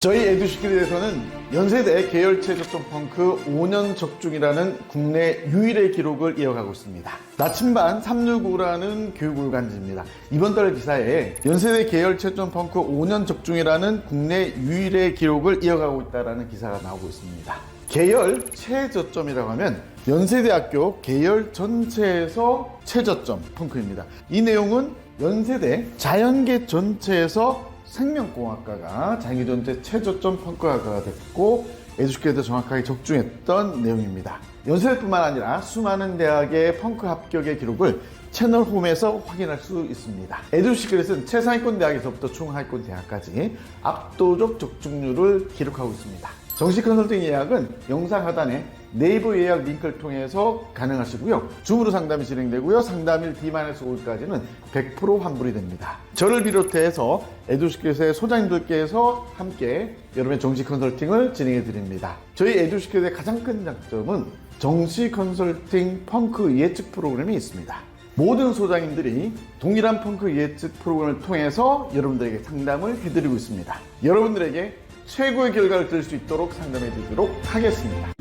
저희 에듀시킬에서는 연세대 계열체 접점 펑크 5년 적중이라는 국내 유일의 기록을 이어가고 있습니다. 나침반 365라는 교육을간지입니다. 이번 달 기사에 연세대 계열체 접점 펑크 5년 적중이라는 국내 유일의 기록을 이어가고 있다는 기사가 나오고 있습니다. 계열 최저점이라고 하면 연세대학교 계열 전체에서 최저점 펑크입니다. 이 내용은 연세대 자연계 전체에서 생명공학과가 자기 전체 최저점 평가가 됐고 에듀케이터 정확하게 적중했던 내용입니다. 연세대뿐만 아니라 수많은 대학의 펑크 합격의 기록을 채널 홈에서 확인할 수 있습니다. 에듀시크릿은 최상위권 대학에서부터 중하위권 대학까지 압도적 적중률을 기록하고 있습니다. 정식 컨설팅 예약은 영상 하단에 네이버 예약 링크를 통해서 가능하시고요. 줌으로 상담이 진행되고요. 상담일 D-5일까지는 100% 환불이 됩니다. 저를 비롯해서 에듀시켓의 소장님들께서 함께 여러분의 정식 컨설팅을 진행해 드립니다. 저희 에듀시켓의 가장 큰 장점은 정시 컨설팅 펑크 예측 프로그램이 있습니다. 모든 소장님들이 동일한 펑크 예측 프로그램을 통해서 여러분들에게 상담을 해드리고 있습니다. 여러분들에게 최고의 결과를 들을 수 있도록 상담해 드리도록 하겠습니다.